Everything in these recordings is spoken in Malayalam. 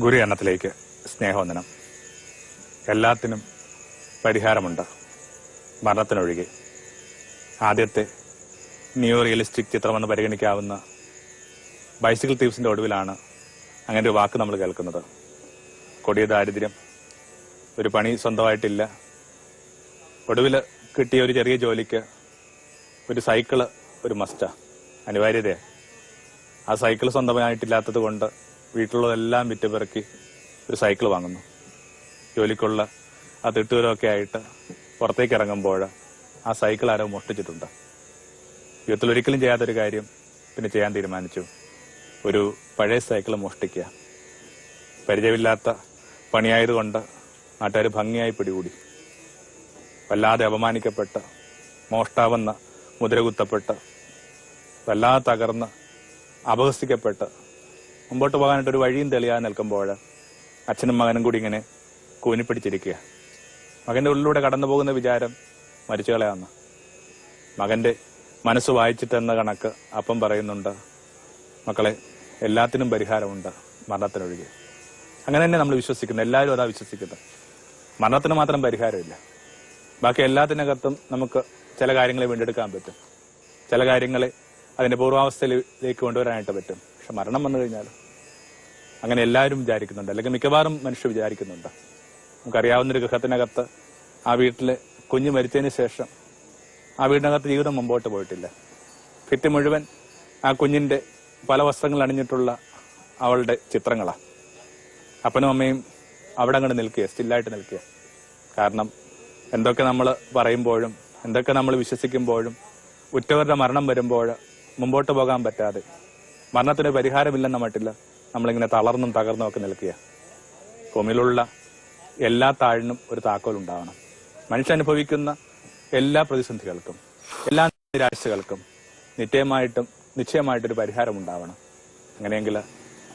ഗുരു എണ്ണത്തിലേക്ക് സ്നേഹവന്ദനം. എല്ലാത്തിനും പരിഹാരമുണ്ട്. മരണത്തിനൊഴികെ. ആദ്യത്തെ ന്യൂ റിയലിസ്റ്റിക് ചിത്രമെന്ന് പരിഗണിക്കാവുന്ന ബൈസിക്കിൾ തീവ്സിന്റെ ഒടുവിലാണ് അങ്ങനെ ഒരു വാക്ക് നമ്മൾ കേൾക്കുന്നത്. കൊടിയ ദാരിദ്ര്യം ഒരു പണി സ്വന്തമായിട്ടില്ല. ഒടുവിൽ കിട്ടിയ ഒരു ചെറിയ ജോലിക്ക് ഒരു സൈക്കിൾ ഒരു മസ്റ്റാ. അനിവാര്യതയാണ് ആ സൈക്കിൾ സ്വന്തമായിട്ടില്ലാത്തത് കൊണ്ട് വീട്ടിലുള്ളതെല്ലാം വിറ്റുപിറക്കി ഒരു സൈക്കിൾ വാങ്ങുന്നു. ജോലിക്കുള്ള ആ തിട്ടൂരമൊക്കെ ആയിട്ട് പുറത്തേക്ക് ഇറങ്ങുമ്പോൾ ആ സൈക്കിൾ ആരോ മോഷ്ടിച്ചിട്ടുണ്ട്. ജീവിതത്തിൽ ഒരിക്കലും ചെയ്യാത്തൊരു കാര്യം പിന്നെ ചെയ്യാൻ തീരുമാനിച്ചു. ഒരു പഴയ സൈക്കിൾ മോഷ്ടിക്കുക. പരിചയമില്ലാത്ത പണിയായതുകൊണ്ട് നാട്ടുകാർ ഭംഗിയായി പിടികൂടി. വല്ലാതെ അപമാനിക്കപ്പെട്ട മോഷ്ടാവെന്ന മുദ്രകുത്തപ്പെട്ട് വല്ലാതെ തകർന്ന് അപഹസിക്കപ്പെട്ട് മുമ്പോട്ട് പോകാനായിട്ട് ഒരു വഴിയും തെളിയാതെ നിൽക്കുമ്പോൾ അച്ഛനും മകനും കൂടി ഇങ്ങനെ കൂനിപ്പിടിച്ചിരിക്കുക. മകന്റെ ഉള്ളിലൂടെ കടന്നു പോകുന്ന വിചാരം മരിച്ചു കളയാന്ന് മകന്റെ മനസ്സ് വായിച്ചിട്ടെന്ന കണക്ക് അപ്പം പറയുന്നുണ്ട്. മക്കളെ എല്ലാത്തിനും പരിഹാരമുണ്ട് മരണത്തിനൊഴികെ. അങ്ങനെ തന്നെ നമ്മൾ വിശ്വസിക്കുന്നത് എല്ലാവരും അതാ വിശ്വസിക്കുന്നത്. മരണത്തിന് മാത്രം പരിഹാരമില്ല. ബാക്കി എല്ലാത്തിനകത്തും നമുക്ക് ചില കാര്യങ്ങളെ വീണ്ടെടുക്കാൻ പറ്റും. ചില കാര്യങ്ങളെ അതിന്റെ പൂർവാവസ്ഥയിലേക്ക് കൊണ്ടുവരാനായിട്ട് പറ്റും. പക്ഷെ മരണം വന്നു കഴിഞ്ഞാൽ അങ്ങനെ എല്ലാവരും വിചാരിക്കുന്നുണ്ട്. അല്ലെങ്കിൽ മിക്കവാറും മനുഷ്യർ വിചാരിക്കുന്നുണ്ട്. നമുക്കറിയാവുന്ന ഒരു ഗൃഹത്തിനകത്ത് ആ വീട്ടിൽ കുഞ്ഞ് മരിച്ചതിന് ശേഷം ആ വീടിനകത്ത് ജീവിതം മുമ്പോട്ട് പോയിട്ടില്ല. ഭിത്തി മുഴുവൻ ആ കുഞ്ഞിന്റെ പല വസ്ത്രങ്ങൾ അണിഞ്ഞിട്ടുള്ള അവളുടെ ചിത്രങ്ങളാണ് അപ്പനും അമ്മയും അവിടെ അങ്ങോട്ട് നിൽക്കുക സ്റ്റില്ലായിട്ട് നിൽക്കുക കാരണം എന്തൊക്കെ നമ്മൾ പറയുമ്പോഴും എന്തൊക്കെ നമ്മൾ വിശ്വസിക്കുമ്പോഴും ഉറ്റവരുടെ മരണം വരുമ്പോൾ മുമ്പോട്ട് പോകാൻ പറ്റാതെ മരണത്തിന് പരിഹാരമില്ലെന്ന മട്ടില്ല നമ്മളിങ്ങനെ തളർന്നും തകർന്നും ഒക്കെ നിൽക്കുക. ഭൂമിയിലുള്ള എല്ലാ താഴിനും ഒരു താക്കോൽ ഉണ്ടാവണം. മനുഷ്യൻ അനുഭവിക്കുന്ന എല്ലാ പ്രതിസന്ധികൾക്കും എല്ലാ നിരാശകൾക്കും നിത്യമായിട്ടും നിശ്ചയമായിട്ടൊരു പരിഹാരം ഉണ്ടാവണം. അങ്ങനെയെങ്കിൽ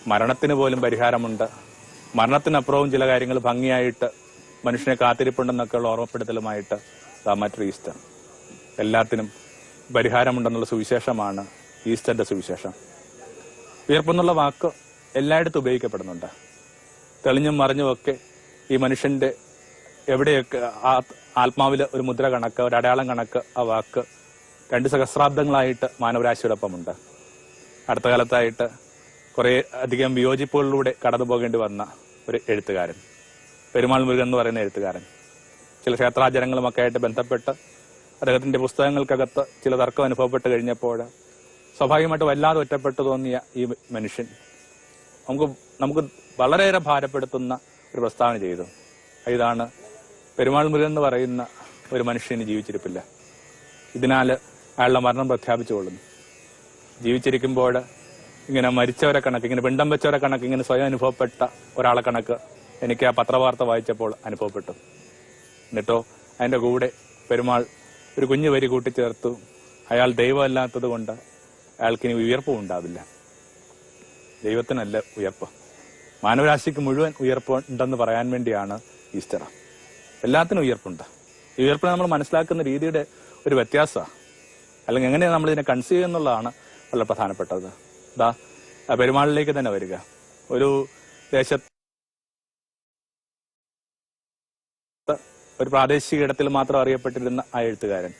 മരണത്തിന് പോലും പരിഹാരമുണ്ട്. മരണത്തിനപ്പുറവും ചില കാര്യങ്ങൾ ഭംഗിയായിട്ട് മനുഷ്യനെ കാത്തിരിപ്പുണ്ടെന്നൊക്കെയുള്ള ഓർമ്മപ്പെടുത്തലുമായിട്ട് മറ്റൊരു ഈസ്റ്റർ. എല്ലാത്തിനും പരിഹാരമുണ്ടെന്നുള്ള സുവിശേഷമാണ് ഈസ്റ്ററിന്റെ സുവിശേഷം. ഉയർപ്പെന്നുള്ള വാക്ക് എല്ലായിടത്തും ഉപയോഗിക്കപ്പെടുന്നുണ്ട്. തെളിഞ്ഞും മറിഞ്ഞുമൊക്കെ ഈ മനുഷ്യന്റെ എവിടെയൊക്കെ ആ ആത്മാവിൽ ഒരു മുദ്ര കണക്ക് ഒരു അടയാളം കണക്ക് ആ വാക്ക് രണ്ട് സഹസ്രാബ്ദങ്ങളായിട്ട് മാനവരാശിയോടൊപ്പമുണ്ട്. അടുത്ത കാലത്തായിട്ട് കുറേ അധികം വിയോജിപ്പുകളിലൂടെ കടന്നു പോകേണ്ടി വന്ന ഒരു എഴുത്തുകാരൻ പെരുമാൾ മുരുകൻ എന്ന് പറയുന്ന എഴുത്തുകാരൻ. ചില ക്ഷേത്രാചാരങ്ങളുമൊക്കെ ആയിട്ട് ബന്ധപ്പെട്ട് അദ്ദേഹത്തിന്റെ പുസ്തകങ്ങൾക്കകത്ത് ചില തർക്കം അനുഭവപ്പെട്ട് കഴിഞ്ഞപ്പോൾ സ്വാഭാവികമായിട്ട് വല്ലാതെ ഒറ്റപ്പെട്ടു തോന്നിയ ഈ മനുഷ്യൻ നമുക്ക് നമുക്ക് വളരെയേറെ ഭാരപ്പെടുത്തുന്ന ഒരു പ്രസ്താവന ചെയ്തു. ഇതാണ് പെരുമാൾ മുരുകൻ എന്ന് പറയുന്ന ഒരു മനുഷ്യന് ജീവിച്ചിരിപ്പില്ല. ഇതിനാൽ അയാളുടെ മരണം പ്രഖ്യാപിച്ചുകൊള്ളുന്നു ജീവിച്ചിരിക്കുമ്പോൾ ഇങ്ങനെ മരിച്ചവരെ കണക്ക് ഇങ്ങനെ പിണ്ടം വെച്ചവരെ കണക്ക് ഇങ്ങനെ സ്വയം അനുഭവപ്പെട്ട ഒരാളെ കണക്ക് എനിക്ക് ആ പത്രവാർത്ത വായിച്ചപ്പോൾ അനുഭവപ്പെട്ടു. എന്നിട്ടോ അതിന്റെ കൂടെ പെരുമാൾ ഒരു കുഞ്ഞു വരി കൂട്ടിച്ചേർത്തു. അയാൾ ദൈവമല്ലാത്തത് കൊണ്ട് അയാൾക്കിനി ഉയർപ്പും ഉണ്ടാവില്ല. ദൈവത്തിനല്ല ഉയർപ്പ്. മാനവരാശിക്ക് മുഴുവൻ ഉയർപ്പ് ഉണ്ടെന്ന് പറയാൻ വേണ്ടിയാണ് ഈസ്റ്റർ. എല്ലാത്തിനും ഉയർപ്പുണ്ട്. ഈ ഉയർപ്പിനെ നമ്മൾ മനസ്സിലാക്കുന്ന രീതിയുടെ ഒരു വ്യത്യാസമാണ് അല്ലെങ്കിൽ എങ്ങനെയാണ് നമ്മൾ ഇതിനെ കൺസീവ് എന്നുള്ളതാണ് വളരെ പ്രധാനപ്പെട്ടത്. ദാ പെരുമാളിലേക്ക് തന്നെ വരിക. ഒരു ദേശത്ത് ഒരു പ്രാദേശിക ഇടത്തിൽ മാത്രം അറിയപ്പെട്ടിരുന്ന ആ എഴുത്തുകാരൻ.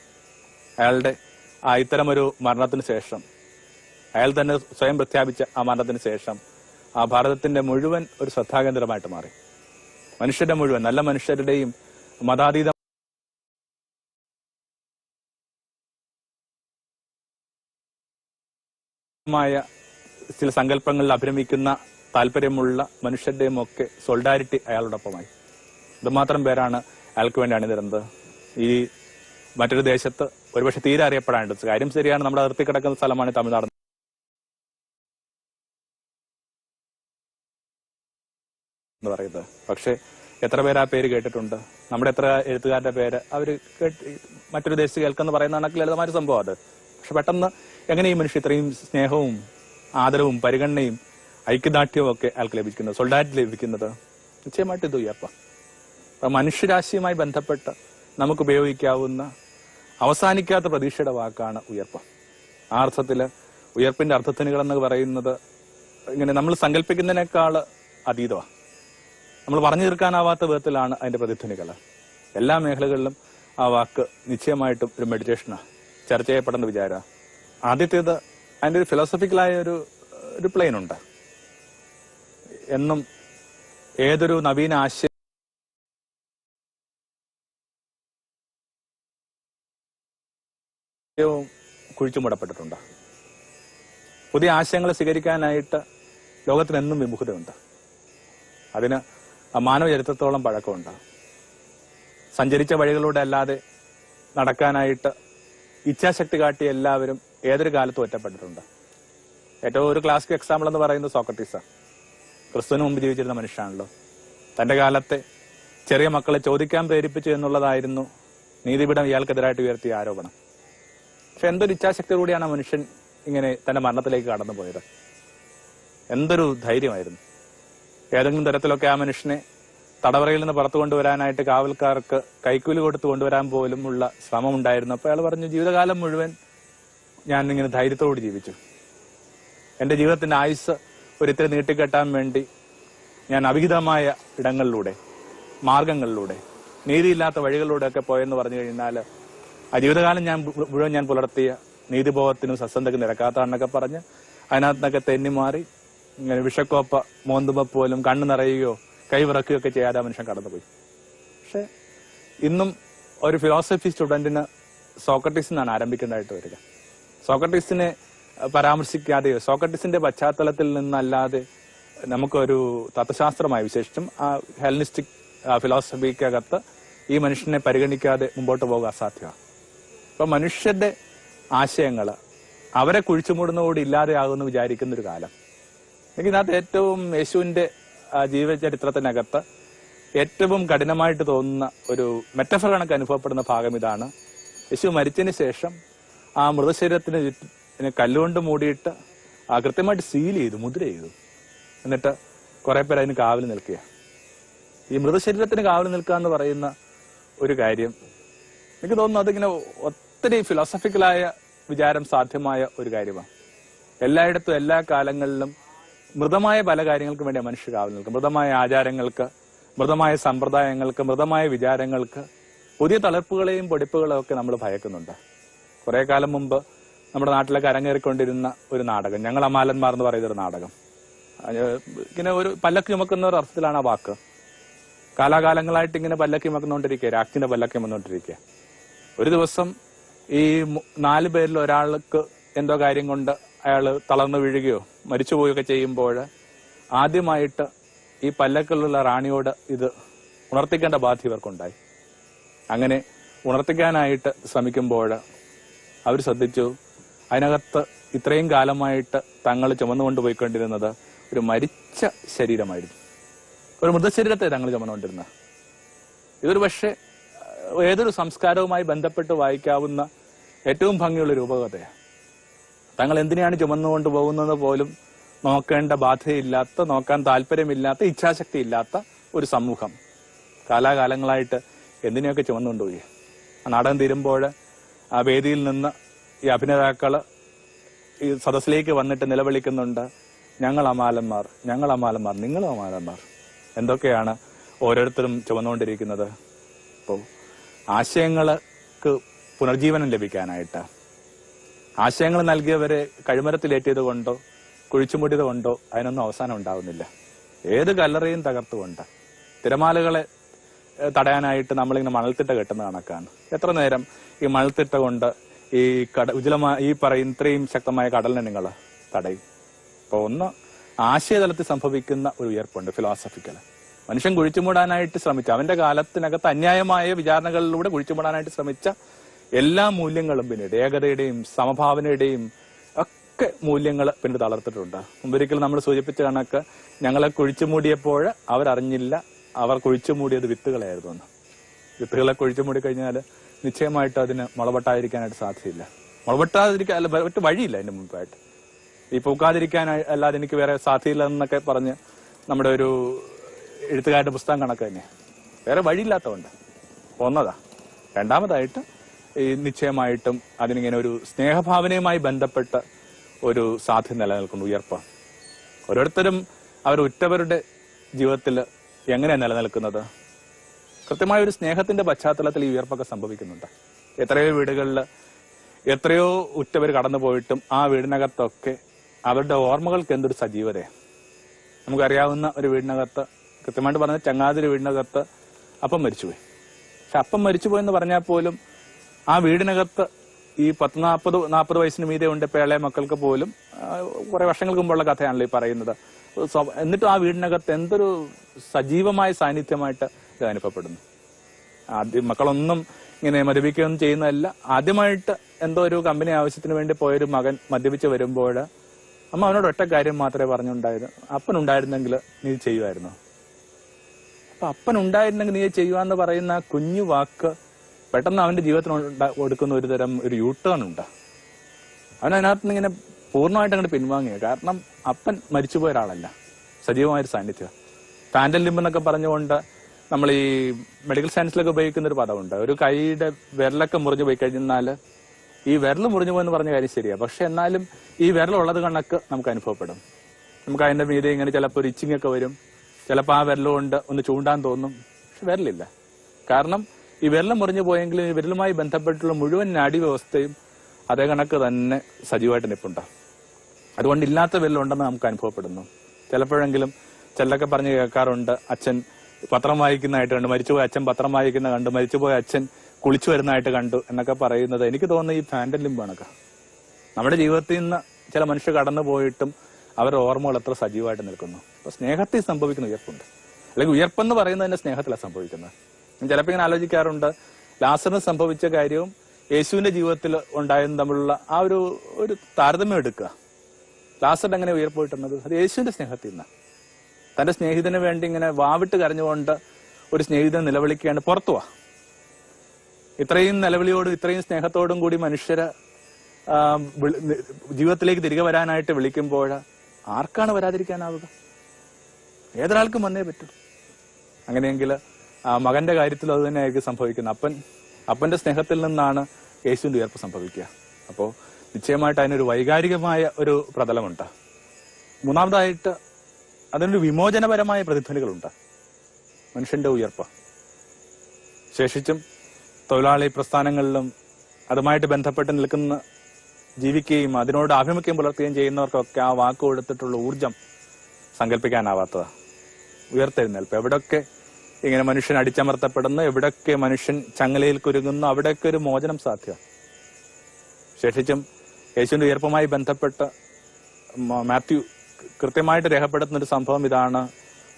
അയാളുടെ ആ ഇത്തരം ഒരു മരണത്തിന് ശേഷം അയാൾ തന്നെ സ്വയം പ്രഖ്യാപിച്ച ആ മരണത്തിന് ശേഷം ആ ഭാരതത്തിന്റെ മുഴുവൻ ഒരു ശ്രദ്ധാകേന്ദ്രമായിട്ട് മാറി. മനുഷ്യരുടെ മുഴുവൻ നല്ല മനുഷ്യരുടെയും മതാതീത മായ ചില സങ്കല്പങ്ങളിൽ അഭിരമിക്കുന്ന താല്പര്യമുള്ള മനുഷ്യരുടെയും ഒക്കെ സോൾഡാരിറ്റി അയാളോടൊപ്പമായി. ഇതുമാത്രം പേരാണ് അയാൾക്ക് വേണ്ടി അണിനിരുന്നത്. ഈ മറ്റൊരു ദേശത്ത് ഒരുപക്ഷെ തീരെ അറിയപ്പെടാനുണ്ട് കാര്യം ശരിയാണ് നമ്മുടെ അതിർത്തി കിടക്കുന്ന സ്ഥലമാണ് തമിഴ്നാട്. എന്ന് പറയുന്നത്. പക്ഷെ എത്ര പേര് ആ പേര് കേട്ടിട്ടുണ്ട്? നമ്മുടെ എത്ര എഴുത്തുകാരുടെ പേര്? കേട്ട് മറ്റൊരു ദേശത്ത് കേൾക്കെന്ന് പറയുന്ന കണക്ക് ലളിതമായ സംഭവം അത്. പക്ഷെ പെട്ടെന്ന് എങ്ങനെ ഈ മനുഷ്യ ഇത്രയും സ്നേഹവും ആദരവും പരിഗണനയും ഐക്യദാർഢ്യവും ഒക്കെ അയാൾക്ക് ലഭിക്കുന്നത്? സൊൾഡാരിറ്റി ലഭിക്കുന്നത്? നിശ്ചയമായിട്ട് ഇത് ഉയർപ്പ. അപ്പൊ മനുഷ്യരാശിയുമായി ബന്ധപ്പെട്ട് നമുക്ക് ഉപയോഗിക്കാവുന്ന അവസാനിക്കാത്ത പ്രതീക്ഷയുടെ വാക്കാണ് ഉയർപ്പ്. ആ അർത്ഥത്തിൽ ഉയർപ്പിന്റെ അർത്ഥത്തിനുകൾ എന്ന് പറയുന്നത് ഇങ്ങനെ നമ്മൾ സങ്കല്പിക്കുന്നതിനേക്കാൾ അതീതമാണ് നമ്മൾ പറഞ്ഞു തീർക്കാനാവാത്ത വിധത്തിലാണ് അതിന്റെ പ്രതിധ്വനികൾ. എല്ലാ മേഖലകളിലും ആ വാക്ക് നിശ്ചയമായിട്ടും ഒരു മെഡിറ്റേഷനാണ് ചർച്ച ചെയ്യപ്പെടേണ്ട വിചാര. ആദ്യത്തേത് അതിന്റെ ഒരു ഫിലോസഫിക്കലായ ഒരു ഒരു പ്ലെയിൻ ഉണ്ട്. എന്നും ഏതൊരു നവീന ആശയ ഏറ്റവും കുഴിച്ചുമൂടപ്പെട്ടിട്ടുണ്ട് പുതിയ ആശയങ്ങൾ സ്വീകരിക്കാനായിട്ട് ലോകത്തിന് എന്നും വിമുഖതയുണ്ട്. അതിന് ആ മാനവ ചരിത്രത്തോളം പഴക്കമുണ്ട്. സഞ്ചരിച്ച വഴികളിലൂടെ അല്ലാതെ നടക്കാനായിട്ട് ഇച്ഛാശക്തി കാട്ടി എല്ലാവരും ഏതൊരു കാലത്തും ഒറ്റപ്പെട്ടിട്ടുണ്ട്. ഏറ്റവും ഒരു ക്ലാസിക് എക്സാമ്പിൾ എന്ന് പറയുന്നത് സോക്രട്ടീസാണ് ക്രിസ്തുവിന് മുമ്പ് ജീവിച്ചിരുന്ന മനുഷ്യനാണല്ലോ. തന്റെ കാലത്തെ ചെറിയ മക്കളെ ചോദിക്കാൻ പ്രേരിപ്പിച്ചു എന്നുള്ളതായിരുന്നു നീതിപീഠം ഇയാൾക്കെതിരായിട്ട് ഉയർത്തിയ ആരോപണം. പക്ഷെ എന്തൊരു ഇച്ഛാശക്തിയോടെയാണ് ആ മനുഷ്യൻ ഇങ്ങനെ തന്റെ മരണത്തിലേക്ക് കടന്നു പോയത് എന്തൊരു ധൈര്യമായിരുന്നു. ഏതെങ്കിലും തരത്തിലൊക്കെ ആ മനുഷ്യനെ തടവറയിൽ നിന്ന് പുറത്തു കൊണ്ടുവരാനായിട്ട് കാവൽക്കാർക്ക് കൈക്കൂലി കൊടുത്തു കൊണ്ടുവരാൻ പോലും ഉള്ള ശ്രമം ഉണ്ടായിരുന്നു അപ്പൊ അയാൾ പറഞ്ഞു ജീവിതകാലം മുഴുവൻ ഞാൻ ഇങ്ങനെ ധൈര്യത്തോട് ജീവിച്ചു. എന്റെ ജീവിതത്തിന്റെ ആയുസ് ഒരിത്തിരി നീട്ടിക്കെട്ടാൻ വേണ്ടി ഞാൻ അവിഹിതമായ ഇടങ്ങളിലൂടെ മാർഗങ്ങളിലൂടെ നീതിയില്ലാത്ത വഴികളിലൂടെ ഒക്കെ പോയെന്ന് പറഞ്ഞു കഴിഞ്ഞാൽ ആ ജീവിതകാലം ഞാൻ മുഴുവൻ ഞാൻ പുലർത്തിയ നീതിബോധത്തിനും സസ്സന്ധക്കും നിരക്കാത്തതാണെന്നൊക്കെ പറഞ്ഞ് അതിനകത്തൊക്കെ തെന്നി മാറി ഇങ്ങനെ വിഷക്കോപ്പ മോന്തുമ്പ പോലും കണ്ണു നിറയുകയോ കൈവിറക്കുകയോ ഒക്കെ ചെയ്യാതെ മനുഷ്യൻ കടന്നുപോയി. പക്ഷെ ഇന്നും ഒരു ഫിലോസഫി സ്റ്റുഡന്റിന് സോക്രട്ടീസ് ആരംഭിക്കേണ്ടതായിട്ട് വരിക. സോക്രട്ടീസിനെ പരാമർശിക്കാതെയോ സോക്രട്ടീസിന്റെ പശ്ചാത്തലത്തിൽ നിന്നല്ലാതെ നമുക്കൊരു തത്വശാസ്ത്രമായി വിശേഷിച്ചും ആ ഹെലനിസ്റ്റിക് ഫിലോസഫിക്കകത്ത് ഈ മനുഷ്യനെ പരിഗണിക്കാതെ മുമ്പോട്ട് പോകുക അസാധ്യമാണ്. അപ്പൊ മനുഷ്യന്റെ ആശയങ്ങൾ അവരെ കുഴിച്ചുമൂടുന്നതോടെ ഇല്ലാതെയാകുമെന്ന് വിചാരിക്കുന്ന ഒരു കാലം. എനിക്ക് ഇതിനകത്ത് ഏറ്റവും യേശുവിന്റെ ജീവചരിത്രത്തിനകത്ത് ഏറ്റവും കഠിനമായിട്ട് തോന്നുന്ന ഒരു മെറ്റഫർ കണക്ക് അനുഭവപ്പെടുന്ന ഭാഗം ഇതാണ്. യേശു മരിച്ചതിന് ശേഷം ആ മൃതശരീരത്തിന് ചുറ്റും കല്ലുകൊണ്ട് മൂടിയിട്ട് കൃത്യമായിട്ട് സീൽ ചെയ്തു മുദ്ര ചെയ്തു. എന്നിട്ട് കുറെ പേര് അതിന് കാവൽ നിൽക്കുക. ഈ മൃതശരീരത്തിന് കാവൽ നിൽക്കുക എന്ന് പറയുന്ന ഒരു കാര്യം എനിക്ക് തോന്നുന്നു അതിങ്ങനെ ഒത്തിരി ഫിലോസഫിക്കലായ വിചാരം സാധ്യമായ ഒരു കാര്യമാണ്. എല്ലായിടത്തും എല്ലാ കാലങ്ങളിലും മൃതമായ പല കാര്യങ്ങൾക്കും വേണ്ടി മനുഷ്യർ കാവൽ നിൽക്കും മൃതമായ ആചാരങ്ങൾക്ക് മൃതമായ സമ്പ്രദായങ്ങൾക്ക് മൃതമായ വിചാരങ്ങൾക്ക് പുതിയ തളർപ്പുകളെയും പൊടിപ്പുകളെയും ഒക്കെ നമ്മൾ ഭയക്കുന്നുണ്ട്. കുറെ കാലം മുമ്പ് നമ്മുടെ നാട്ടിലൊക്കെ അരങ്ങേറിക്കൊണ്ടിരുന്ന ഒരു നാടകം ഞങ്ങൾ അമാലന്മാർ എന്ന് പറയുന്ന ഒരു നാടകം ഇങ്ങനെ ഒരു പല്ലക്ക് ചുമക്കുന്ന ഒരു അർത്ഥത്തിലാണ് ആ വാക്ക്. കാലാകാലങ്ങളായിട്ട് ഇങ്ങനെ പല്ലക്കി ചുമക്കുന്നുകൊണ്ടിരിക്കുക രാജ്ഞിന്റെ പല്ലക്കി വന്നുകൊണ്ടിരിക്കുക ഒരു ദിവസം ഈ നാല് പേരിൽ ഒരാൾക്ക് എന്തോ കാര്യം കൊണ്ട് അയാൾ തളർന്നു വീഴുകയോ മരിച്ചുപോവുകയൊക്കെ ചെയ്യുമ്പോൾ ആദ്യമായിട്ട് ഈ പല്ലക്കിലുള്ള റാണിയോട് ഇത് ഉണർത്തിക്കേണ്ട ബാധ്യത ഇവർക്കുണ്ടായി. അങ്ങനെ ഉണർത്തിക്കാനായിട്ട് ശ്രമിക്കുമ്പോൾ അവർ ശ്രദ്ധിച്ചു. അതിനകത്ത് ഇത്രയും കാലമായിട്ട് തങ്ങൾ ചുമന്നുകൊണ്ട് പോയിക്കൊണ്ടിരുന്നത് ഒരു മരിച്ച ശരീരമായിരുന്നു. ഒരു മൃതശരീരത്തെ തങ്ങൾ ചുമന്നുകൊണ്ടിരുന്നത്. ഇതൊരു പക്ഷേ ഏതൊരു സംസ്കാരവുമായി ബന്ധപ്പെട്ട് വായിക്കാവുന്ന ഏറ്റവും ഭംഗിയുള്ള രൂപകഥയാണ്. തങ്ങൾ എന്തിനാണ് ചുമന്നുകൊണ്ട് പോകുന്നത് പോലും നോക്കേണ്ട ബാധ്യതയില്ലാത്ത നോക്കാൻ താല്പര്യമില്ലാത്ത ഇച്ഛാശക്തി ഇല്ലാത്ത ഒരു സമൂഹം. കാലാകാലങ്ങളായിട്ട് എന്തിനെയൊക്കെ ചുമന്നുകൊണ്ടുപോയി ആ നാടകം തീരുമ്പോൾ ആ വേദിയിൽ നിന്ന് ഈ അഭിനേതാക്കൾ ഈ സദസ്സിലേക്ക് വന്നിട്ട് നിലവിളിക്കുന്നുണ്ട് ഞങ്ങൾ അമാലന്മാർ ഞങ്ങൾ അമാലന്മാർ നിങ്ങളും അമാലന്മാർ. എന്തൊക്കെയാണ് ഓരോരുത്തരും ചുമന്നുകൊണ്ടിരിക്കുന്നത്? അപ്പോൾ ആശയങ്ങൾക്ക് പുനർജീവനം ലഭിക്കാനായിട്ട് ആശയങ്ങൾ നൽകിയവരെ കഴിമരത്തിലേറ്റിയത് കൊണ്ടോ കുഴിച്ചുമൂടിയത് കൊണ്ടോ അതിനൊന്നും അവസാനം ഉണ്ടാവുന്നില്ല. ഏത് കല്ലറയും തകർത്തുകൊണ്ട്. തിരമാലകളെ തടയാനായിട്ട് നമ്മളിങ്ങനെ മണൽത്തിട്ട കെട്ടുന്ന കണക്കാണ്. എത്ര നേരം ഈ മണൽത്തിട്ട കൊണ്ട് ഈ കട ഉജ്ജലമായ ഈ പറയുന്ന ഇത്രയും ശക്തമായ കടലിനെ നിങ്ങൾ തടയും. അപ്പൊ ഒന്ന് ആശയതലത്തിൽ സംഭവിക്കുന്ന ഒരു ഉയർപ്പുണ്ട് ഫിലോസഫിക്കൽ മനുഷ്യൻ കുഴിച്ചുമൂടാനായിട്ട് ശ്രമിച്ച അവന്റെ കാലത്തിനകത്ത് അന്യായമായ വിചാരണകളിലൂടെ കുഴിച്ചുമൂടാനായിട്ട് ശ്രമിച്ച എല്ലാ മൂല്യങ്ങളും പിന്നീട് ഏകതയുടെയും സമഭാവനയുടെയും ഒക്കെ മൂല്യങ്ങൾ പിന്നീട് തളർത്തിട്ടുണ്ട്. മുമ്പൊരിക്കൽ നമ്മൾ സൂചിപ്പിച്ച കണക്ക് ഞങ്ങളെ കുഴിച്ചു മൂടിയപ്പോൾ അവരറിഞ്ഞില്ല അവർ കുഴിച്ചു മൂടിയത് വിത്തുകളായിരുന്നു എന്ന്. വിത്തുകളെ കുഴിച്ചു മൂടി കഴിഞ്ഞാൽ നിശ്ചയമായിട്ട് അതിന് മുളപൊട്ടാതിരിക്കാനായിട്ട് സാധ്യതയില്ല. മുളപൊട്ടാതിരിക്കാൻ അല്ല മറ്റു വഴിയില്ല അതിന്റെ മുമ്പായിട്ട്. ഈ പൂക്കാതിരിക്കാൻ അല്ലാതെ എനിക്ക് വേറെ സാധ്യതയില്ല എന്നൊക്കെ പറഞ്ഞ് നമ്മുടെ ഒരു എഴുത്തുകാരുടെ പുസ്തകം കണക്ക് തന്നെ വേറെ വഴിയില്ലാത്തതുകൊണ്ട്. ഒന്നതാ. രണ്ടാമതായിട്ട് നിശ്ചയമായിട്ടും അതിനിങ്ങനെ ഒരു സ്നേഹഭാവനയുമായി ബന്ധപ്പെട്ട ഒരു സാധ്യത നിലനിൽക്കുന്നു ഉയർപ്പ് ഓരോരുത്തരും അവർ ഉറ്റവരുടെ ജീവിതത്തിൽ എങ്ങനെയാണ് നിലനിൽക്കുന്നത്? കൃത്യമായ ഒരു സ്നേഹത്തിന്റെ പശ്ചാത്തലത്തിൽ ഈ ഉയർപ്പൊക്കെ സംഭവിക്കുന്നുണ്ട്. എത്രയോ വീടുകളിൽ എത്രയോ ഉറ്റവർ കടന്നു പോയിട്ടും ആ വീടിനകത്തൊക്കെ അവരുടെ ഓർമ്മകൾക്ക് എന്തൊരു സജീവതയാണ് നമുക്കറിയാവുന്ന ഒരു വീടിനകത്ത് കൃത്യമായിട്ട് പറഞ്ഞ ചങ്ങാതിരി വീടിനകത്ത് അപ്പം മരിച്ചുപോയി. പക്ഷെ അപ്പം മരിച്ചുപോയെന്ന് പറഞ്ഞാൽ പോലും ആ വീടിനകത്ത് ഈ പത്ത് നാൽപ്പത് നാൽപ്പത് വയസ്സിന് മീതെ ഉണ്ട് പേളയ മക്കൾക്ക് പോലും കുറെ വർഷങ്ങൾക്ക് മുമ്പുള്ള കഥയാണല്ലോ ഈ പറയുന്നത്. എന്നിട്ട് ആ വീടിനകത്ത് എന്തൊരു സജീവമായ സാന്നിധ്യമായിട്ട് ഇത് അനുഭവപ്പെടുന്നു. ആദ്യം മക്കളൊന്നും ഇങ്ങനെ മദ്യപിക്കുകയൊന്നും ചെയ്യുന്നതല്ല. ആദ്യമായിട്ട് എന്തോ ഒരു കമ്പനി ആവശ്യത്തിന് വേണ്ടി പോയൊരു മകൻ മദ്യപിച്ച് വരുമ്പോൾ അമ്മ അവനോട് ഒറ്റ കാര്യം മാത്രമേ പറഞ്ഞുണ്ടായിരുന്നു അപ്പൻ ഉണ്ടായിരുന്നെങ്കിൽ നീ ചെയ്യുമായിരുന്നു? അപ്പൊ അപ്പൻ ഉണ്ടായിരുന്നെങ്കിൽ നീ ചെയ്യുവാന്ന് പറയുന്ന ആ കുഞ്ഞു വാക്ക് പെട്ടെന്ന് അവന്റെ ജീവിതത്തിന് കൊടുക്കുന്ന ഒരു തരം ഒരു യൂട്ടേൺ ടേൺ ഉണ്ട് അവൻ അതിനകത്ത് നിന്ന് ഇങ്ങനെ പൂർണമായിട്ട് അങ്ങോട്ട് പിൻവാങ്ങിയ. കാരണം അപ്പൻ മരിച്ചുപോയ ഒരാളല്ല. സജീവമായൊരു സാന്നിധ്യം. ഫാൻഡൽ ലിംബ് എന്നൊക്കെ പറഞ്ഞുകൊണ്ട് നമ്മൾ ഈ മെഡിക്കൽ സയൻസിലൊക്കെ ഉപയോഗിക്കുന്ന ഒരു പദമുണ്ട്. ഒരു കൈയുടെ വിരലൊക്കെ മുറിഞ്ഞു പോയി കഴിഞ്ഞാൽ ഈ വിരൽ മുറിഞ്ഞു പോയെന്ന് പറഞ്ഞ കാര്യം ശരിയാ. പക്ഷെ എന്നാലും ഈ വിരലുള്ളത് കണക്ക് നമുക്ക് അനുഭവപ്പെടും. നമുക്ക് അതിന്റെ മീതെ ഇങ്ങനെ ചിലപ്പോൾ ഒരു ഇച്ചിങ് ഒക്കെ വരും. ചിലപ്പോൾ ആ വിരലുകൊണ്ട് ഒന്ന് ചൂണ്ടാൻ തോന്നും. പക്ഷെ വിരലില്ല. കാരണം ഈ വിരൽ മുറിഞ്ഞു പോയെങ്കിലും ഈ വിരലുമായി ബന്ധപ്പെട്ടുള്ള മുഴുവൻ നാഡി വ്യവസ്ഥയും അതേ കണക്ക് തന്നെ സജീവമായിട്ട് നിൽപ്പുണ്ട്. അതുകൊണ്ട് ഇല്ലാത്ത വിരലുണ്ടെന്ന് നമുക്ക് അനുഭവപ്പെടുന്നു. ചിലപ്പോഴെങ്കിലും ചിലരൊക്കെ പറഞ്ഞ് കേൾക്കാറുണ്ട് അച്ഛൻ പത്രം വായിക്കുന്നതായിട്ട് കണ്ടു മരിച്ചുപോയ അച്ഛൻ പത്രം വായിക്കുന്ന കണ്ടു മരിച്ചുപോയ അച്ഛൻ കുളിച്ചു വരുന്നതായിട്ട് കണ്ടു എന്നൊക്കെ പറയുന്നത് എനിക്ക് തോന്നുന്നു ഈ ഫാൻഡൽ ലിംബാണൊക്കെ നമ്മുടെ ജീവിതത്തിൽ നിന്ന് ചില മനുഷ്യർ കടന്നു പോയിട്ടും അവരുടെ ഓർമ്മകൾ എത്ര സജീവമായിട്ട് നിൽക്കുന്നു. അപ്പൊ സ്നേഹത്തിൽ സംഭവിക്കുന്ന ഉയർപ്പുണ്ട്. അല്ലെങ്കിൽ ഉയർപ്പെന്ന് പറയുന്നത് തന്നെ സ്നേഹത്തിലാണ് സംഭവിക്കുന്നത്. ചിലപ്പോൾ ഇങ്ങനെ ആലോചിക്കാറുണ്ട്. ലാസറിന് സംഭവിച്ച കാര്യവും യേശുവിന്റെ ജീവിതത്തിൽ ഉണ്ടായതും തമ്മിലുള്ള ആ ഒരു ഒരു താരതമ്യം എടുക്കുക. ലാസറിന് എങ്ങനെ ഉയർപ്പോയിട്ടുള്ളത്? അത് യേശുവിന്റെ സ്നേഹത്തിൽ നിന്ന് തന്റെ സ്നേഹിതന് വേണ്ടി ഇങ്ങനെ വാവിട്ട് കരഞ്ഞുകൊണ്ട് ഒരു സ്നേഹിതൻ നിലവിളിക്കുകയാണ്. പുറത്തു വാ. ഇത്രയും നിലവിളിയോടും ഇത്രയും സ്നേഹത്തോടും കൂടി മനുഷ്യരെ ജീവിതത്തിലേക്ക് തിരികെ വരാനായിട്ട് വിളിക്കുമ്പോൾ ആർക്കാണ് വരാതിരിക്കാനാവുക? ഏതൊരാൾക്കും വന്നേ പറ്റൂ. അങ്ങനെയെങ്കിൽ മകന്റെ കാര്യത്തിൽ അത് തന്നെയായിരിക്കും സംഭവിക്കുന്നത്. അപ്പൻ അപ്പന്റെ സ്നേഹത്തിൽ നിന്നാണ് യേശുവിന്റെ ഉയർപ്പ് സംഭവിക്കുക. അപ്പോൾ നിശ്ചയമായിട്ട് അതിനൊരു വൈകാരികമായ ഒരു പ്രതലമുണ്ട്. മൂന്നാമതായിട്ട് അതിനൊരു വിമോചനപരമായ പ്രതിധ്വനികളുണ്ട്. മനുഷ്യന്റെ ഉയർപ്പ്. ശേഷിച്ചും തൊഴിലാളി പ്രസ്ഥാനങ്ങളിലും അതുമായിട്ട് ബന്ധപ്പെട്ട് നിൽക്കുന്ന ജീവിക്കുകയും അതിനോട് ആഭിമുഖ്യം പുലർത്തുകയും ചെയ്യുന്നവർക്കൊക്കെ ആ വാക്ക് കൊടുത്തിട്ടുള്ള ഊർജം സങ്കല്പിക്കാനാവാത്തതാണ് ഉയർത്തെഴുന്നേൽപ്പ്. എവിടൊക്കെ ഇങ്ങനെ മനുഷ്യൻ അടിച്ചമർത്തപ്പെടുന്നു എവിടൊക്കെ മനുഷ്യൻ ചങ്ങലയിൽ കുരുങ്ങുന്നു അവിടെയൊക്കെ ഒരു മോചനം സാധ്യമാണ് ശേഷിച്ചും യേശുവിന്റെ ഉയർപ്പുമായി ബന്ധപ്പെട്ട് മാത്യു കൃത്യമായിട്ട് രേഖപ്പെടുത്തുന്ന ഒരു സംഭവം ഇതാണ്.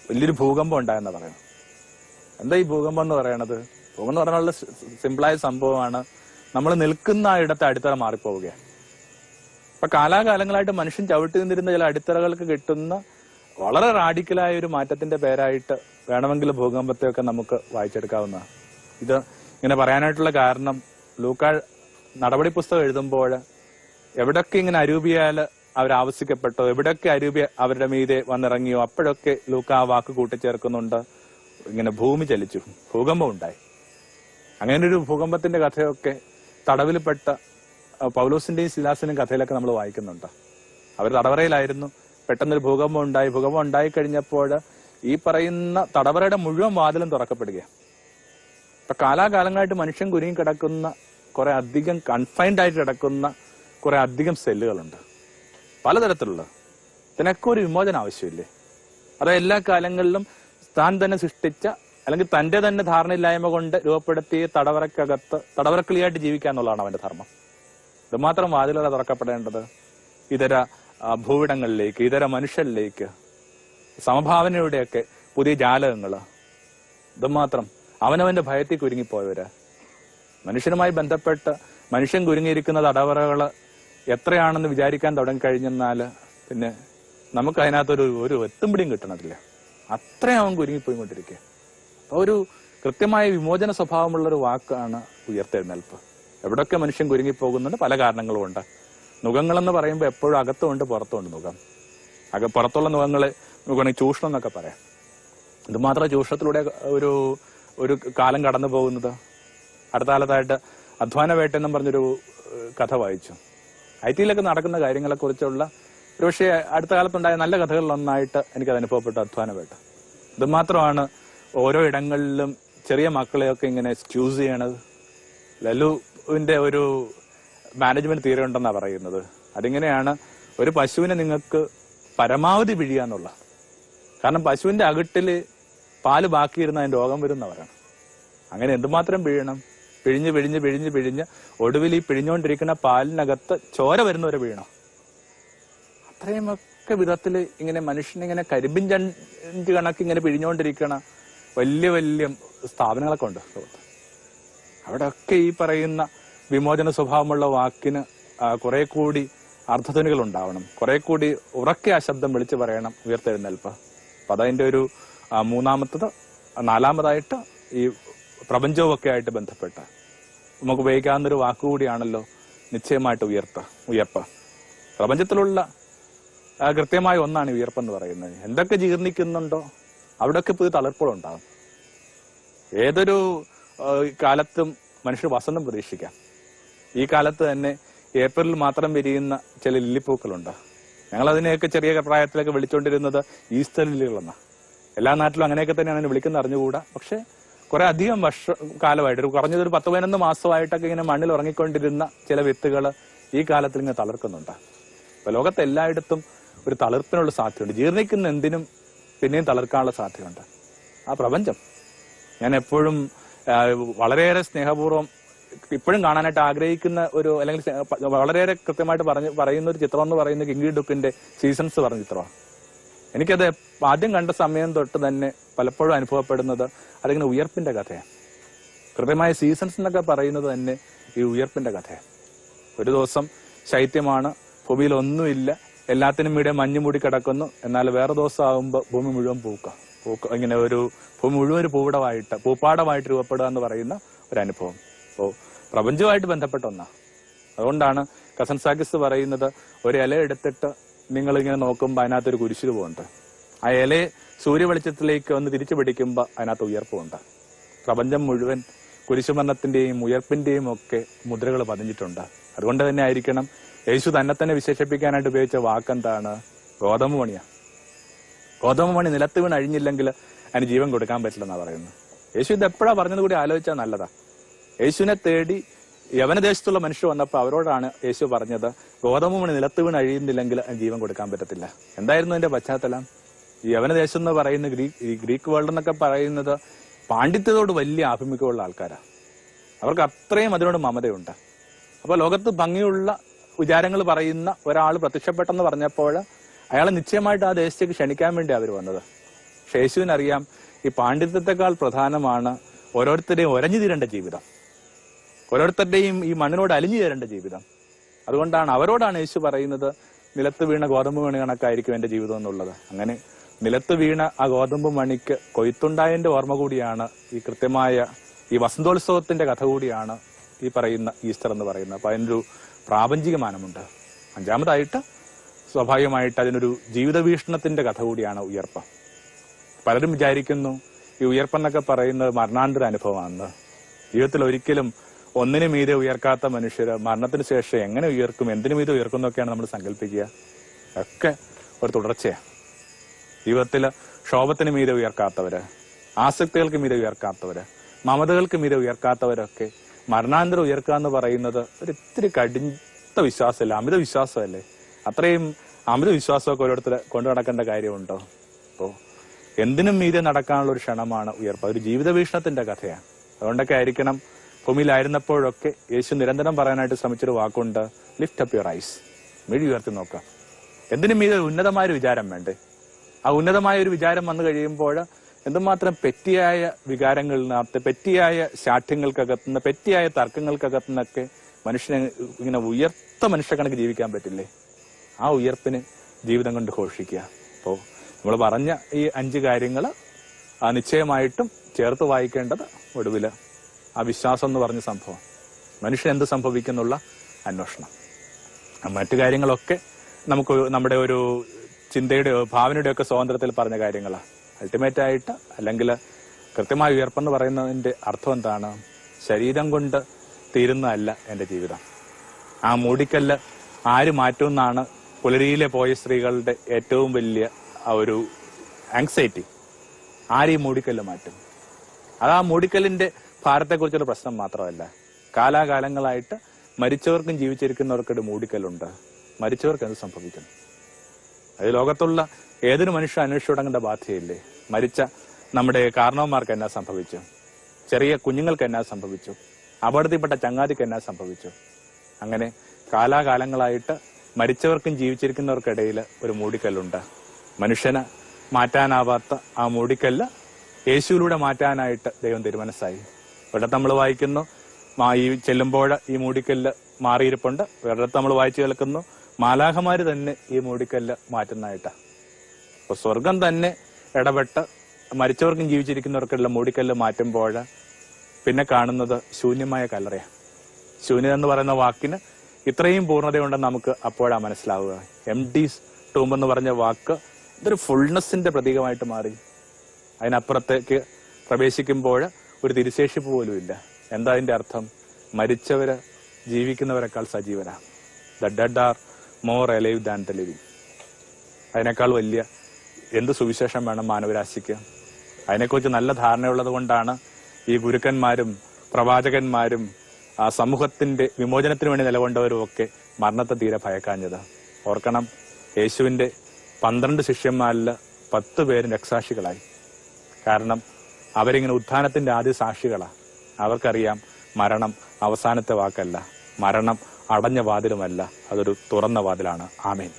വലിയൊരു ഭൂകമ്പം ഉണ്ടായെന്ന് പറയുന്നത്. എന്താ ഈ ഭൂകമ്പം എന്ന് പറയണത്? ഭൂകമ്പം എന്ന് പറഞ്ഞാൽ സിമ്പിളായ സംഭവമാണ്. നമ്മൾ നിൽക്കുന്ന ഇടത്തെ അടിത്തറ മാറിപ്പോവുകയാണ്. ഇപ്പൊ കാലാകാലങ്ങളായിട്ട് മനുഷ്യൻ ചവിട്ടി നിന്നിരുന്ന ചില അടിത്തറകൾക്ക് കിട്ടുന്ന വളരെ റാഡിക്കലായ ഒരു മാറ്റത്തിന്റെ പേരായിട്ട് വേണമെങ്കിൽ ഭൂകമ്പത്തെയൊക്കെ നമുക്ക് വായിച്ചെടുക്കാവുന്നതാണ് ഇത് ഇങ്ങനെ പറയാനായിട്ടുള്ള കാരണം ലൂക്ക നടപടി പുസ്തകം എഴുതുമ്പോൾ എവിടൊക്കെ ഇങ്ങനെ അരൂപിയാൽ അവർ ആവശ്യിക്കപ്പെട്ടോ എവിടൊക്കെ അരൂപി അവരുടെ മീതെ വന്നിറങ്ങിയോ അപ്പോഴൊക്കെ ലൂക്ക ആ വാക്ക് കൂട്ടിച്ചേർക്കുന്നുണ്ട്. ഇങ്ങനെ ഭൂമി ചലിച്ചു. ഭൂകമ്പം ഉണ്ടായി. അങ്ങനെ ഒരു ഭൂകമ്പത്തിന്റെ കഥയൊക്കെ തടവിൽപ്പെട്ട പൗലോസിന്റെയും ശിലാസിന്റെയും കഥയിലൊക്കെ നമ്മൾ വായിക്കുന്നുണ്ട്. അവർ തടവറയിലായിരുന്നു. പെട്ടെന്നൊരു ഭൂകമ്പം ഉണ്ടായി. ഭൂകമ്പം ഉണ്ടായി കഴിഞ്ഞപ്പോൾ ഈ പറയുന്ന തടവറയുടെ മുഴുവൻ വാതിലും തുറക്കപ്പെടുകയാണ്. ഇപ്പൊ കാലാകാലങ്ങളായിട്ട് മനുഷ്യൻ കുരുങ്ങി കിടക്കുന്ന കുറെ അധികം കൺഫൈൻഡ് ആയിട്ട് കിടക്കുന്ന കുറെ അധികം സെല്ലുകളുണ്ട്. പലതരത്തിലുള്ള. ഇതിനൊക്കെ ഒരു വിമോചനം ആവശ്യമില്ലേ? അത് എല്ലാ കാലങ്ങളിലും താൻ തന്നെ സൃഷ്ടിച്ച അല്ലെങ്കിൽ തന്റെ തന്നെ ധാരണയില്ലായ്മ കൊണ്ട് രൂപപ്പെടുത്തിയ തടവറക്കകത്ത് തടവറക്കിളിയായിട്ട് ജീവിക്കുക എന്നുള്ളതാണ് അവന്റെ ധർമ്മം. ഇതുമാത്രം വാതിലുകളെ തുറക്കപ്പെടേണ്ടത്. ഇതര ഭൂവിടങ്ങളിലേക്ക് ഇതര മനുഷ്യരിലേക്ക് സമഭാവനയുടെയൊക്കെ പുതിയ ജാലകങ്ങൾ ഇതുമാത്രം അവനവന്റെ ഭയത്തിൽ കുരുങ്ങിപ്പോയവര്. മനുഷ്യനുമായി ബന്ധപ്പെട്ട് മനുഷ്യൻ കുരുങ്ങിയിരിക്കുന്ന തടവറകൾ എത്രയാണെന്ന് വിചാരിക്കാൻ തുടങ്ങിക്കഴിഞ്ഞെന്നാൽ പിന്നെ നമുക്ക് അതിനകത്തൊരു ഒരു എത്തുംപിടിയും കിട്ടണതില്ല. അത്രയും അവൻ കുരുങ്ങിപ്പോയിക്കൊണ്ടിരിക്കുക. അപ്പൊ ഒരു കൃത്യമായ വിമോചന സ്വഭാവമുള്ള ഒരു വാക്കാണ് ഉയർത്തെഴുന്നേൽപ്പ്. എവിടൊക്കെ മനുഷ്യൻ കുരുങ്ങിപ്പോകുന്നുണ്ട് പല കാരണങ്ങളും ഉണ്ട് നുഖങ്ങളെന്ന് പറയുമ്പോൾ എപ്പോഴും അകത്തുമുണ്ട് പുറത്തുമുണ്ട് നുഖം അക പുറത്തുള്ള മുഖങ്ങൾ നമുക്ക് ചൂഷണം എന്നൊക്കെ പറയാം. ഇത് മാത്രം ചൂഷണത്തിലൂടെ ഒരു ഒരു കാലം കടന്നു പോകുന്നത്. അടുത്ത കാലത്തായിട്ട് അധ്വാന വേട്ട എന്നും പറഞ്ഞൊരു കഥ വായിച്ചു. ഐ ടിയിലൊക്കെ നടക്കുന്ന കാര്യങ്ങളെ കുറിച്ചുള്ള ഒരുപക്ഷെ അടുത്ത കാലത്തുണ്ടായ നല്ല കഥകളിലൊന്നായിട്ട് എനിക്കത് അനുഭവപ്പെട്ടു അധ്വാന വേട്ട ഇതുമാത്രമാണ് ഓരോ ഇടങ്ങളിലും ചെറിയ മക്കളെയൊക്കെ ഇങ്ങനെ എക്സ്ക്യൂസ് ചെയ്യണത്. ലലുവിന്റെ ഒരു മാനേജ്മെന്റ് തീരെ ഉണ്ടെന്നാണ് പറയുന്നത്. അതിങ്ങനെയാണ് ഒരു പശുവിനെ നിങ്ങൾക്ക് പരമാവധി പിഴിയാന്നുള്ള കാരണം പശുവിന്റെ അകിട്ടിൽ പാൽ ബാക്കിയിരുന്ന അതിന് രോഗം വരുന്നവരാണ്. അങ്ങനെ എന്തുമാത്രം പിഴിയണം? പിഴിഞ്ഞ് പിഴിഞ്ഞ് പിഴിഞ്ഞ് പിഴിഞ്ഞ് ഒടുവിൽ ഈ പിഴിഞ്ഞുകൊണ്ടിരിക്കുന്ന പാലിനകത്ത് ചോര വരുന്നവരെ വീഴണം. അത്രയുമൊക്കെ വിധത്തിൽ ഇങ്ങനെ മനുഷ്യനിങ്ങനെ കരിമ്പിൻ ചഞ്ച് കണക്ക് ഇങ്ങനെ പിഴിഞ്ഞുകൊണ്ടിരിക്കണ വലിയ വലിയ സ്ഥാപനങ്ങളൊക്കെ ഉണ്ട്. അവിടെയൊക്കെ ഈ പറയുന്ന വിമോചന സ്വഭാവമുള്ള വാക്കിന് കുറെ കൂടി അർത്ഥധ്വനികൾ ഉണ്ടാവണം. കുറെ കൂടി ഉറക്കെ ആ ശബ്ദം വിളിച്ചു പറയണം ഉയർത്തെഴുന്നേൽപ്പ്. അപ്പൊ അതതിന്റെ ഒരു മൂന്നാമത്തത് നാലാമതായിട്ട് ഈ പ്രപഞ്ചവുമൊക്കെ ആയിട്ട് ബന്ധപ്പെട്ട. നമുക്ക് ഉപയോഗിക്കാവുന്ന ഒരു വാക്കുകൂടിയാണല്ലോ നിശ്ചയമായിട്ട് ഉയർത്ത ഉയർപ്പ്. പ്രപഞ്ചത്തിലുള്ള കൃത്യമായ ഒന്നാണ് ഈ ഉയർപ്പെന്ന് പറയുന്നത്. എന്തൊക്കെ ജീർണിക്കുന്നുണ്ടോ അവിടെയൊക്കെ പുതിയ തളർപ്പുകളുണ്ടാകും ഏതൊരു കാലത്തും മനുഷ്യർ വസന്തം പ്രതീക്ഷിക്കാം. ഈ കാലത്ത് തന്നെ ഏപ്രിലിൽ മാത്രം വിരിയുന്ന ചില ലില്ലിപ്പൂക്കളുണ്ട്. ഞങ്ങൾ അതിനെയൊക്കെ ചെറിയ പ്രായത്തിലൊക്കെ വിളിച്ചുകൊണ്ടിരുന്നത് ഈസ്റ്റർ ലില്ലികളെന്നാണ് എല്ലാ നാട്ടിലും അങ്ങനെയൊക്കെ തന്നെയാണ് വിളിക്കുന്നത് അറിഞ്ഞുകൂടാ. പക്ഷെ കുറെ അധികം വർഷ കാലമായിട്ട് ഒരു കുറഞ്ഞത് ഒരു പത്ത് പതിനൊന്ന് മാസമായിട്ടൊക്കെ ഇങ്ങനെ മണ്ണിൽ ഉറങ്ങിക്കൊണ്ടിരുന്ന ചില വിത്തുകൾ ഈ കാലത്തിൽ ഇങ്ങനെ തളർക്കുന്നുണ്ട്. ഇപ്പൊ ലോകത്ത് എല്ലായിടത്തും ഒരു തളിർപ്പിനുള്ള സാധ്യതയുണ്ട്. ജീർണിക്കുന്ന എന്തിനും പിന്നെയും തളിർക്കാനുള്ള സാധ്യതയുണ്ട്. ആ പ്രപഞ്ചം. ഞാൻ എപ്പോഴും വളരെയേറെ സ്നേഹപൂർവം ഇപ്പോഴും കാണാനായിട്ട് ആഗ്രഹിക്കുന്ന ഒരു അല്ലെങ്കിൽ വളരെയേറെ കൃത്യമായിട്ട് പറഞ്ഞ് പറയുന്ന ഒരു ചിത്രം എന്ന് പറയുന്ന കിങ്കി ഡുക്കിന്റെ സീസൺസ് പറഞ്ഞ ചിത്രമാണ്. എനിക്കത് ആദ്യം കണ്ട സമയം തൊട്ട് തന്നെ പലപ്പോഴും അനുഭവപ്പെടുന്നത് അതിങ്ങനെ ഉയർപ്പിന്റെ കഥയാണ്. കൃത്യമായ സീസൺസ് എന്നൊക്കെ പറയുന്നത് തന്നെ ഈ ഉയർപ്പിന്റെ കഥയാണ്. ഒരു ദിവസം ശൈത്യമാണ് ഭൂമിയിൽ ഒന്നുമില്ല എല്ലാത്തിനും ഇവിടെ മഞ്ഞ് മൂടി കിടക്കുന്നു എന്നാൽ വേറെ ദിവസം ആകുമ്പോൾ ഭൂമി മുഴുവൻ പൂക്ക. പൂക്ക ഇങ്ങനെ ഒരു ഭൂമി മുഴുവൻ ഒരു പൂവിടമായിട്ട് പൂപ്പാടമായിട്ട് രൂപപ്പെടുക എന്ന് പറയുന്ന ഒരു അനുഭവം. അപ്പോൾ പ്രപഞ്ചവുമായിട്ട് ബന്ധപ്പെട്ട ഒന്നാ. അതുകൊണ്ടാണ് കസൻ സാക്കിസ് പറയുന്നത് ഒരു ഇല എടുത്തിട്ട് നിങ്ങൾ ഇങ്ങനെ നോക്കുമ്പോൾ അതിനകത്തൊരു കുരിശു പോകുന്നുണ്ട് ആ ഇലയെ സൂര്യവെളിച്ചത്തിലേക്ക് ഒന്ന് തിരിച്ചു പിടിക്കുമ്പോൾ അതിനകത്ത് ഉയർപ്പുണ്ട് പ്രപഞ്ചം മുഴുവൻ കുരിശുമരണത്തിന്റെയും ഉയർപ്പിന്റെയും ഒക്കെ മുദ്രകൾ പതിഞ്ഞിട്ടുണ്ട്. അതുകൊണ്ട് തന്നെ ആയിരിക്കണം യേശു തന്നെ തന്നെ വിശേഷിപ്പിക്കാനായിട്ട് ഉപയോഗിച്ച വാക്കെന്താണ്? ഗോതമ്പ് മണി നിലത്ത് വീണ് അഴിഞ്ഞില്ലെങ്കിൽ അതിന് ജീവൻ കൊടുക്കാൻ പറ്റില്ലെന്നാ പറയുന്നത്. യേശു ഇത് എപ്പോഴാ പറഞ്ഞത് കൂടി ആലോചിച്ചാൽ നല്ലതാ. യേശുവിനെ തേടി യവനദേശത്തുള്ള മനുഷ്യർ വന്നപ്പോൾ അവരോടാണ് യേശു പറഞ്ഞത് ഗോതമ്പ് മണി നിലത്ത് വീണ് അഴിയുന്നില്ലെങ്കിൽ ജീവൻ കൊടുക്കാൻ പറ്റത്തില്ല. എന്തായിരുന്നു അതിന്റെ പശ്ചാത്തലം? യവനദേശം എന്ന് പറയുന്ന ഗ്രീക്ക് ഗ്രീക്ക് വേൾഡ് എന്നൊക്കെ പറയുന്നത് പാണ്ഡിത്യത്തോട് വലിയ ആഭിമുഖ്യമുള്ള ആൾക്കാരാണ് അവർക്ക് അത്രയും അതിനോട് മമതയുണ്ട്. അപ്പോൾ ലോകത്ത് ഭംഗിയുള്ള വിചാരങ്ങൾ പറയുന്ന ഒരാൾ പ്രത്യക്ഷപ്പെട്ടെന്ന് പറഞ്ഞപ്പോൾ അയാളെ നിശ്ചയമായിട്ട് ആ ദേശത്തേക്ക് ക്ഷണിക്കാൻ വേണ്ടി അവർ വന്നത്. യേശുവിനറിയാം ഈ പാണ്ഡിത്യത്തെക്കാൾ പ്രധാനമാണ് ഓരോരുത്തരെയും ഒരഞ്ഞു തീരേണ്ട ജീവിതം. ഓരോരുത്തരുടെയും ഈ മണ്ണിനോട് അലിഞ്ഞു ചേരേണ്ട ജീവിതം. അതുകൊണ്ടാണ് അവരോടാണ് യേശു പറയുന്നത് നിലത്ത് വീണ ഗോതമ്പ് മണി കണക്കായിരിക്കും എന്റെ ജീവിതം എന്നുള്ളത്. അങ്ങനെ നിലത്ത് വീണ ആ ഗോതമ്പ് മണിക്ക് കൊയ്ത്തുണ്ടായതിന്റെ ഓർമ്മ കൂടിയാണ് ഈ കൃത്യമായ ഈ വസന്തോത്സവത്തിന്റെ കഥ കൂടിയാണ് ഈ പറയുന്ന ഈസ്റ്റർ എന്ന് പറയുന്നത്. അപ്പൊ അതിനൊരു പ്രാപഞ്ചിക മാനമുണ്ട്. അഞ്ചാമതായിട്ട് സ്വാഭാവികമായിട്ട് അതിനൊരു ജീവിത വീക്ഷണത്തിന്റെ കഥ കൂടിയാണ് ഉയർപ്പ്. പലരും വിചാരിക്കുന്നു ഈ ഉയർപ്പെന്നൊക്കെ പറയുന്നത് മരണാന്തര അനുഭവമാണെന്ന്. ജീവിതത്തിൽ ഒരിക്കലും ഒന്നിനു മീതെ ഉയർക്കാത്ത മനുഷ്യർ മരണത്തിന് ശേഷം എങ്ങനെ ഉയർക്കും എന്തിനു മീതെ ഉയർക്കും എന്നൊക്കെയാണ് നമ്മൾ സങ്കല്പിക്കുക. ഒക്കെ ഒരു തുടർച്ചയാണ് ജീവിതത്തിൽ ക്ഷോഭത്തിന് മീതെ ഉയർക്കാത്തവര് ആസക്തികൾക്ക് മീതെ ഉയർക്കാത്തവര് മമതകൾക്ക് മീതെ ഉയർക്കാത്തവരൊക്കെ മരണാന്തരം ഉയർക്കുക എന്ന് പറയുന്നത് ഒരു ഇത്തിരി കടുത്ത വിശ്വാസമല്ല? അമിത വിശ്വാസമല്ലേ? അത്രയും അമിത വിശ്വാസമൊക്കെ ഓരോരുത്തർ കൊണ്ടു നടക്കേണ്ട കാര്യമുണ്ടോ? അപ്പോൾ എന്തിനും മീതെ നടക്കാനുള്ള ഒരു ക്ഷണമാണ് ഉയർപ്പ്. ഒരു ജീവിത ഭീഷണത്തിന്റെ കഥയാണ് അതുകൊണ്ടൊക്കെ ആയിരിക്കണം ഭൂമിയിലായിരുന്നപ്പോഴൊക്കെ യേശു നിരന്തരം പറയാനായിട്ട് ശ്രമിച്ചൊരു വാക്കുണ്ട് ലിഫ്റ്റ് അപ്പ് യുവർ ഐസ് മിഴി ഉയർത്തി നോക്കാം എന്തിനും മീതെ ഉന്നതമായൊരു വിചാരം വേണ്ടേ? ആ ഉന്നതമായ ഒരു വിചാരം വന്നു കഴിയുമ്പോൾ എന്തുമാത്രം പെറ്റിയായ വികാരങ്ങളിനകത്ത് പെറ്റിയായ ശാഠ്യങ്ങൾക്കകത്തുനിന്ന് പെറ്റിയായ തർക്കങ്ങൾക്കകത്തുനിന്നൊക്കെ മനുഷ്യനെ ഇങ്ങനെ ഉയർത്ത മനുഷ്യക്കണക്ക് ജീവിക്കാൻ പറ്റില്ലേ? ആ ഉയർപ്പിന് ജീവിതം കൊണ്ട് ഘോഷിക്കുക. അപ്പോൾ നമ്മൾ പറഞ്ഞ ഈ അഞ്ച് കാര്യങ്ങൾ നിശ്ചയമായിട്ടും ചേർത്ത് വായിക്കേണ്ടത് ഒടുവിൽ ആ വിശ്വാസം എന്ന് പറഞ്ഞ സംഭവം. മനുഷ്യൻ എന്ത് സംഭവിക്കുന്നുള്ള അന്വേഷണം. മറ്റു കാര്യങ്ങളൊക്കെ നമുക്ക് നമ്മുടെ ഒരു ചിന്തയുടെ ഭാവനയുടെ ഒക്കെ സ്വാതന്ത്ര്യത്തിൽ പറഞ്ഞ കാര്യങ്ങളാണ് അൾട്ടിമേറ്റ് ആയിട്ട് അല്ലെങ്കിൽ കൃത്യമായ ഉയർപ്പെന്ന് പറയുന്നതിന്റെ അർത്ഥം എന്താണ്? ശരീരം കൊണ്ട് തീരുന്നതല്ല എന്റെ ജീവിതം. ആ മൂടിക്കല്ല് ആര് മാറ്റുമെന്നാണ് പുലരിയിലെ പോയ സ്ത്രീകളുടെ ഏറ്റവും വലിയ ആ ഒരു ആങ്സൈറ്റി ആര് ഈ മൂടിക്കല്ല് മാറ്റും? അത് ആ മൂടിക്കല്ലിന്റെ ഭാരത്തെക്കുറിച്ചൊരു പ്രശ്നം മാത്രമല്ല കാലാകാലങ്ങളായിട്ട് മരിച്ചവർക്കും ജീവിച്ചിരിക്കുന്നവർക്കും ഒരു മൂടിക്കല്ലുണ്ട്. മരിച്ചവർക്ക് എന്ത് സംഭവിക്കുന്നു? അത് ലോകത്തുള്ള ഏതൊരു മനുഷ്യ അന്വേഷിച്ചു തുടങ്ങേണ്ട ബാധ്യതയില്ലേ? മരിച്ച നമ്മുടെ കാരണവന്മാർക്ക് എന്നാ സംഭവിച്ചു? ചെറിയ കുഞ്ഞുങ്ങൾക്ക് എന്നാ സംഭവിച്ചു? അപകടത്തിൽപ്പെട്ട ചങ്ങാതിക്ക് എന്നാ സംഭവിച്ചു? അങ്ങനെ കാലാകാലങ്ങളായിട്ട് മരിച്ചവർക്കും ജീവിച്ചിരിക്കുന്നവർക്കിടയിൽ ഒരു മൂടിക്കല്ലുണ്ട്. മനുഷ്യന് മാറ്റാനാവാത്ത ആ മൂടിക്കല്ല് യേശുവിലൂടെ മാറ്റാനായിട്ട് ദൈവം തീരുമാനസായി ഇവിടെ നമ്മൾ വായിക്കുന്നു. ഈ ചെല്ലുമ്പോൾ ഈ മൂടിക്കല്ല് മാറിയിരിപ്പുണ്ട്. വേറെ നമ്മൾ വായിച്ചു കേൾക്കുന്നു. മാലാഹമാര് തന്നെ ഈ മൂടിക്കല്ല് മാറ്റുന്നതായിട്ടാ. അപ്പൊ സ്വർഗം തന്നെ ഇടപെട്ട് മരിച്ചവർക്കും ജീവിച്ചിരിക്കുന്നവർക്കുള്ള മൂടിക്കല്ല് മാറ്റുമ്പോൾ പിന്നെ കാണുന്നത് ശൂന്യമായ കല്ലറയാണ് ശൂന്യത എന്ന് പറയുന്ന വാക്കിന് ഇത്രയും പൂർണതയുണ്ടെന്ന് നമുക്ക് അപ്പോഴാ മനസ്സിലാവുക. എം ഡി ടൂം എന്ന് പറഞ്ഞ വാക്ക് ഇതൊരു ഫുൾനെസ്സിന്റെ പ്രതീകമായിട്ട് മാറി. അതിനപ്പുറത്തേക്ക് പ്രവേശിക്കുമ്പോൾ ഒരു തിരിശേഷിപ്പ് പോലും ഇല്ല. എന്താ അതിന്റെ അർത്ഥം? മരിച്ചവര് ജീവിക്കുന്നവരെക്കാൾ സജീവരാ. The dead are more alive than the living അതിനേക്കാൾ വലിയ എന്ത് സുവിശേഷം വേണം മാനവരാശിക്ക്? അതിനെക്കുറിച്ച് നല്ല ധാരണയുള്ളത് കൊണ്ടാണ് ഈ ഗുരുക്കന്മാരും പ്രവാചകന്മാരും ആ സമൂഹത്തിന്റെ വിമോചനത്തിന് വേണ്ടി നിലകൊണ്ടവരും ഒക്കെ മരണത്തെ തീരെ ഭയക്കാഞ്ഞത്. ഓർക്കണം യേശുവിന്റെ പന്ത്രണ്ട് ശിഷ്യന്മാരിൽ പത്ത് പേരും രക്സാക്ഷികളായി കാരണം അവരിങ്ങനെ ഉത്ഥാനത്തിന്റെ ആദ്യ സാക്ഷികളാണ് അവർക്കറിയാം മരണം അവസാനത്തെ വാക്കല്ല. മരണം അടഞ്ഞ വാതിലുമല്ല. അതൊരു തുറന്ന വാതിലാണ്. ആമേൻ.